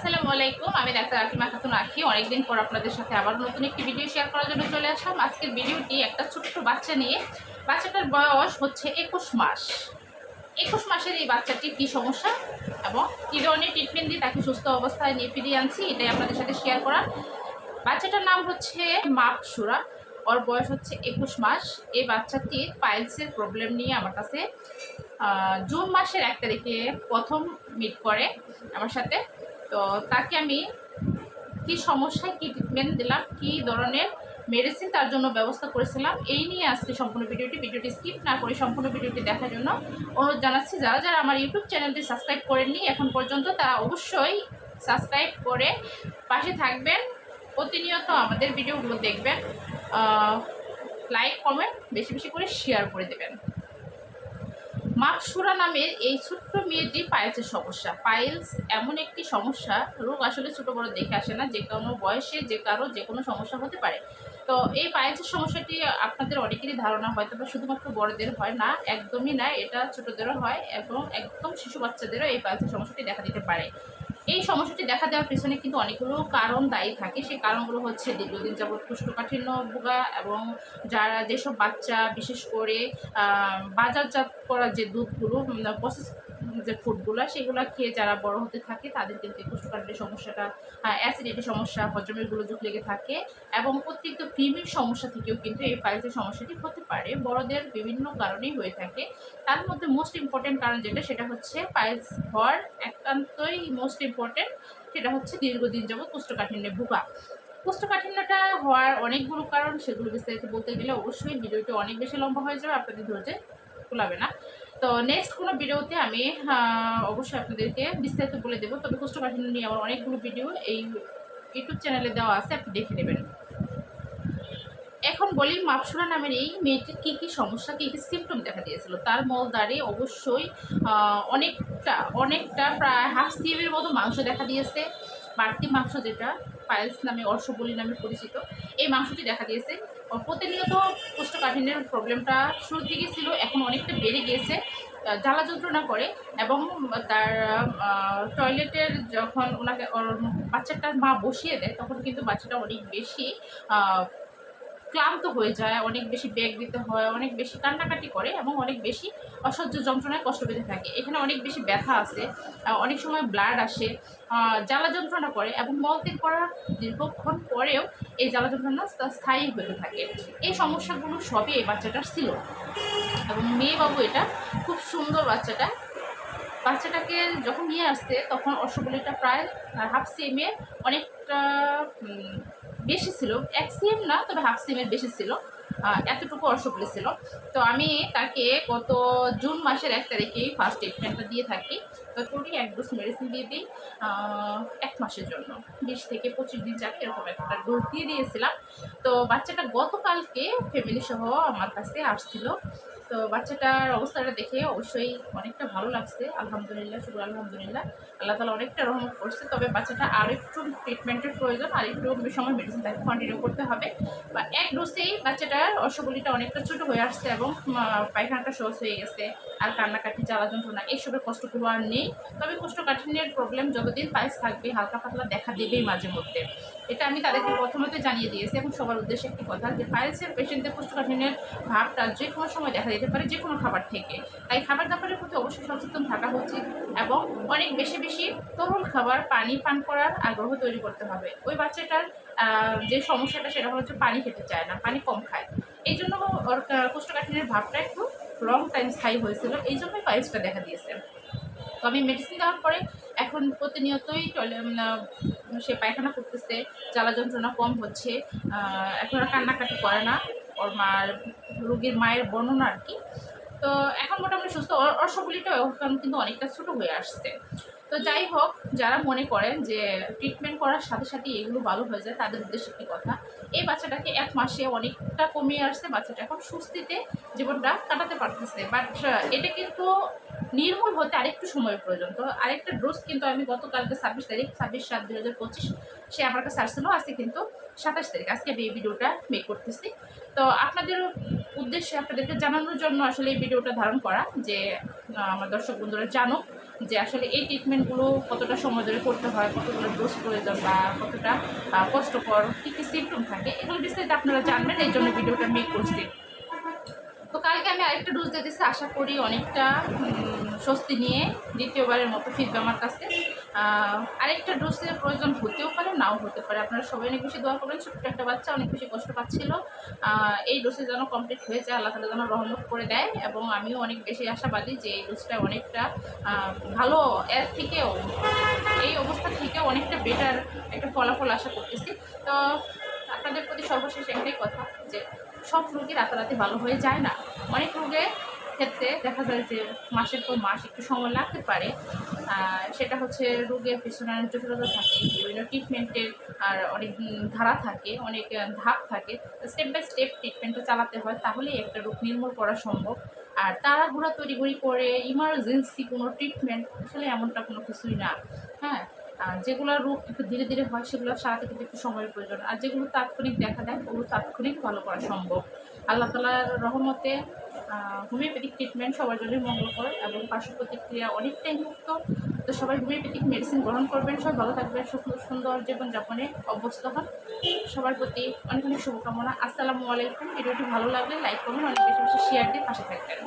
আসসালামু আলাইকুম। আমি ডাক্তার আকিমা খাতুন আখি। অনেকদিন পর আপনাদের সাথে আবার নতুন একটি ভিডিও শেয়ার করার জন্য চলে আসলাম। আজকের ভিডিওটি একটা ছোট্ট বাচ্চা নিয়ে। বাচ্চাটার বয়স হচ্ছে একুশ মাস। একুশ মাসের এই বাচ্চাটির কী সমস্যা এবং কী ধরনের ট্রিটমেন্ট দিয়ে তাকে সুস্থ অবস্থায় নিয়ে ফিরিয়ে আনছি, এটাই আপনাদের সাথে শেয়ার করা বাচ্চাটার নাম হচ্ছে মাপসুরা। ওর বয়স হচ্ছে একুশ মাস। এই বাচ্চাটির পাইলসের প্রবলেম নিয়ে আমার কাছে জুন মাসের এক তারিখে প্রথম মিট করে আমার সাথে। তো তাকে আমি কি সমস্যায়, কী ট্রিটমেন্ট দিলাম, কী ধরনের মেডিসিন তার জন্য ব্যবস্থা করেছিলাম, এই নিয়ে আজকে সম্পূর্ণ ভিডিওটি। ভিডিওটি স্কিপ না করে সম্পূর্ণ ভিডিওটি দেখার জন্য অনুরোধ জানাচ্ছি, যারা যারা আমার ইউটিউব চ্যানেলটি সাবস্ক্রাইব করেননি, এখন পর্যন্ত তারা অবশ্যই সাবস্ক্রাইব করে পাশে থাকবেন। প্রতিনিয়ত আমাদের ভিডিওগুলো দেখবেন লাইক কমেন্ট বেশি বেশি করে শেয়ার করে দেবেন। মাকসুরা নামের এই ছোট্ট মেয়েটি পাইলসের সমস্যা। পাইলস এমন একটি সমস্যা, রোগ আসলে ছোটো বড় দেখে আসে না, যে কোনো বয়সে, যে কারও যে কোনো সমস্যা হতে পারে। তো এই পাইলসের সমস্যাটি আপনাদের অনেকেরই ধারণা, হয়তো বা শুধুমাত্র বড়দের হয় না, একদমই না, এটা ছোটোদেরও হয় এবং একদম শিশু বাচ্চাদেরও এই পাইলসের সমস্যাটি দেখা দিতে পারে। এই সমস্যাটি দেখা দেওয়ার পেছনে কিন্তু অনেকগুলো কারণ দায়ী থাকে। সেই কারণগুলো হচ্ছে দীর্ঘদিন যাবৎ কোষ্ঠকাঠিন্য, ভোগা এবং যারা যেসব বাচ্চা, বিশেষ করে বাজারজাত করা যে দুধগুলো প্রসেস যে ফুডগুলো, সেগুলো খেয়ে যারা বড় হতে থাকে তাদের কিন্তু কোষ্ঠকাঠিন্যের সমস্যাটা অ্যাসিডিটির সমস্যা হজমের গোলযোগ লেগে থাকে এবং অতিরিক্ত কৃমির সমস্যা থেকেও কিন্তু এই পাইলসের সমস্যাটি হতে পারে। বড়দের বিভিন্ন কারণেই হয়ে থাকে। তার মধ্যে মোস্ট ইম্পর্টেন্ট কারণ যেটা, সেটা হচ্ছে পাইলস হওয়ার একান্তই মোস্ট ইম্পর্টেন্ট সেটা হচ্ছে দীর্ঘদিন যাবত কোষ্ঠকাঠিন্যে ভোগা। কোষ্ঠকাঠিন্যটা হওয়ার অনেকগুলো কারণ, সেগুলো বিস্তারিত বলতে গেলে অবশ্যই ভিডিওটি অনেক বেশি লম্বা হয়ে যাবে, আপনাদের ধৈর্যে কুলাবে না। তো নেক্সট কোনো ভিডিওতে আমি অবশ্যই আপনাদেরকে বিস্তারিত বলে দেবো। তবে কোষ্ঠকাঠিন্য নিয়ে আমার অনেকগুলো ভিডিও এই ইউটিউব চ্যানেলে দেওয়া আছে, আপনি দেখে নেবেন। এখন বলি, মাপসুরা নামের এই মেয়েটির কী কী সমস্যা, কী কী সিমটম দেখা দিয়েছিল? তার মলদারে অবশ্যই অনেকটা অনেকটা প্রায় হাফ সিএমের মতো মাংস দেখা দিয়েছে। বাড়তি মাংস যেটা, পায়েলস নামে, অর্শবলি নামে পরিচিত। এই মাংসটি দেখা দিয়েছে। প্রতিনিয়ত কোষ্ঠকাঠিন্যের প্রবলেমটা শুরুর দিকে ছিল, এখন অনেকটা বেড়ে গিয়েছে। জ্বালা যন্ত্রণা করে এবং তার টয়লেটের যখন ওনাকে বাচ্চাটার মা বসিয়ে দেয়, তখন কিন্তু বাচ্চাটা অনেক বেশি ক্লান্ত হয়ে যায়, অনেক বেশি ব্যাগ দিতে হয়, অনেক বেশি কান্নাকাটি করে এবং অনেক বেশি অসহ্য যন্ত্রণায় কষ্ট পেতে থাকে। এখানে অনেক বেশি ব্যথা আসে অনেক সময় ব্লাড আসে জ্বালা যন্ত্রণা করে এবং মলত্যাগ করার দীর্ঘক্ষণ পরেও এই জ্বালা যন্ত্রণা স্থা- স্থায়ী হতে থাকে। এই সমস্যাগুলো সবই এই বাচ্চাটার ছিল। এবং মেয়েবাবু এটা খুব সুন্দর বাচ্চাটা। বাচ্চাটাকে যখন নিয়ে আসতে তখন অশ্ববলিটা প্রায় হাফ সিএমে অনেকটা বেশি ছিল এক সেম না তবে হাফ সিএমের বেশি ছিল। এতটুকু অশ্ববলি ছিল। তো আমি তাকে গত জুন মাসের এক তারিখেই ফার্স্ট ট্রিটমেন্টটা দিয়ে থাকি। তো করি, এক ডোজ মেডিসিন দিয়ে দিই এক মাসের জন্য। বিশ থেকে পঁচিশ দিন যাবে এরকম একটা ডোজ দিয়ে দিয়েছিলাম। তো বাচ্চাটা গতকালকে ফ্যামিলি সহ আমার কাছে আসছিল। তো বাচ্চাটার অবস্থাটা দেখে অবশ্যই অনেকটা ভালো লাগছে। আলহামদুলিল্লাহ শুধু আলহামদুলিল্লাহ। আল্লাহ তালা অনেকটা রহমত করছে। তবে বাচ্চাটা আর একটু ট্রিটমেন্টের প্রয়োজন আর একটু সময় মেডিসিন তাকে কন্টিনিউ করতে হবে। বা এক ডোজেই বাচ্চাটার অশ্বগুলিটা অনেকটা ছোটো হয়ে আসছে এবং পায়খানাটা সহজ হয়ে গেছে, আর কান্নাকাটি জ্বালা যন্ত্রণা এইসবের কষ্টগুলো আর নেই। তবে কোষ্ঠকাঠিন্যের প্রবলেম যতদিন পায়েস থাকবে, হালকা পাতলা দেখা দেবেই মাঝে মধ্যে। এটা আমি তাদেরকে প্রথমত জানিয়ে দিয়েছি এবং সবার উদ্দেশ্যে একটি কথা যে, পায়েসের পেশেন্টদের কোষ্ঠকাঠিন্যের ভাবটা যে কোনো সময় দেখা দিতে পারে, যে কোনো খাবার থেকে। তাই খাবার দাবারের প্রতি অবশ্যই সচেতন থাকা উচিত। এবং অনেক বেশি বেশি তরল খাবার পানি পান করার আগ্রহ তৈরি করতে হবে। ওই বাচ্চাটার যে সমস্যাটা সেটা হচ্ছে পানি খেতে চায় না, পানি কম খায়। এই জন্য ওর কা- কোষ্ঠকাঠিন্যের ভাবটা একটু লং টাইম স্থায়ী হয়েছিল। এই জন্যই পাইলসটা দেখা দিয়েছে। তো আমি মেডিসিন দেওয়ার পরে এখন প্রতিনিয়তই টয়লে সে পায়খানা করতেছে, জ্বালা যন্ত্রণা কম হচ্ছে এখন আর কান্নাকাটি করে না। ওর মার, রোগীর মায়ের বর্ণনা আর কি। তো এখন মোটামুটি সুস্থ। ওর এখন কিন্তু অনেকটা ছোটো হয়ে আসছে। তো যাই হোক, যারা মনে করেন যে ট্রিটমেন্ট করার সাথে সাথে এগুলো ভালো হয়ে যায়, তাদের উদ্দেশ্যে একটি কথা, এই বাচ্চাটাকে এক মাসে অনেকটা কমিয়ে আসছে, বাচ্চাটা এখন সুস্থিতে জীবনটা কাটাতে পারতেছে। বাট এটা কিন্তু নির্মূল হতে আরেকটু সময় প্রয়োজন। তো আরেকটা ডোজ কিন্তু আমি গতকালকে ছাব্বিশ তারিখ, ছাব্বিশ সাত দুই হাজার পঁচিশ, সে আমার কাছে আসছিল, আজকে কিন্তু সাতাশ তারিখ, আজকে আমি এই ভিডিওটা মেক করতেছি। তো আপনাদের উদ্দেশ্যে আপনাদেরকে জানানোর জন্য আসলে এই ভিডিওটা ধারণ করা যে আমার দর্শক বন্ধুরা জানুক যে আসলে এই ট্রিটমেন্টগুলো কতটা সময় ধরে করতে হয়, কতগুলো ডোজ প্রয়োজন বা কতটা কষ্টকর, কী কী সিমটম থাকে, এগুলো বিস্তারিত আপনারা জানবেন, এই জন্য ভিডিওটা মেক করছি। তো কালকে আমি আরেকটা ডোজ দিচ্ছি আশা করি অনেকটা স্বস্তি নিয়ে দ্বিতীয়বারের মতো ফিরবে আমার কাছে। আরেকটা ডোজের প্রয়োজন হতেও পারে, নাও হতে পারে। আপনারা সবাই অনেক বেশি দোয়া করবেন, ছোট্ট একটা বাচ্চা অনেক বেশি কষ্ট পাচ্ছিল। এই ডোজে যেন কমপ্লিট হয়ে যায়, আল্লাহ তালা যেন রহমত করে দেয় এবং আমিও অনেক বেশি আশাবাদী যে এই ডোজটা অনেকটা ভালো এর থেকেও, এই অবস্থা থেকেও অনেকটা বেটার একটা ফলাফল আশা করতেছি। তো আপনাদের প্রতি সর্বশেষ একটাই কথা যে, সব রোগী রাতারাতি ভালো হয়ে যায় না। অনেক রোগের ক্ষেত্রে দেখা যায় যে মাসের পর মাস একটু সময় লাগতে পারে। সেটা হচ্ছে রোগের পিছনে অনেক জটিলতা থাকে, বিভিন্ন ট্রিটমেন্টের আর অনেক ধারা থাকে, অনেক ধাপ থাকে। স্টেপ বাই স্টেপ ট্রিটমেন্টটা চালাতে হয়, তাহলেই একটা রোগ নির্মূল করা সম্ভব। আর তাড়াহুড়া তড়িঘড়ি করে ইমার্জেন্সি কোনো ট্রিটমেন্ট আসলে এমনটা কোনো কিছুই না। হ্যাঁ? আর যেগুলো রোগ একটু ধীরে ধীরে হয়, সেগুলো সারাতে কিন্তু একটু সময়ের প্রয়োজন। আর যেগুলো তাৎক্ষণিক দেখা দেয়, ওগুলো তাৎক্ষণিক ভালো করা সম্ভব। আল্লাহ তালার রহমতে হোমিওপ্যাথিক ট্রিটমেন্ট সবার জন্যই মঙ্গলকর এবং পার্শ্ব প্রতিক্রিয়া অনেকটাই মুক্ত। তো সবাই হোমিওপ্যাথিক মেডিসিন গ্রহণ করবেন, সবাই ভালো থাকবেন সুন্দর সুন্দর জীবনযাপনে অভ্যস্ত হন। সবার প্রতি অনেক অনেক শুভকামনা। আসসালামু আলাইকুম। ভিডিওটি ভালো লাগলে লাইক করুন অনেক বেশি বেশি শেয়ার দিয়ে পাশে থাকবেন।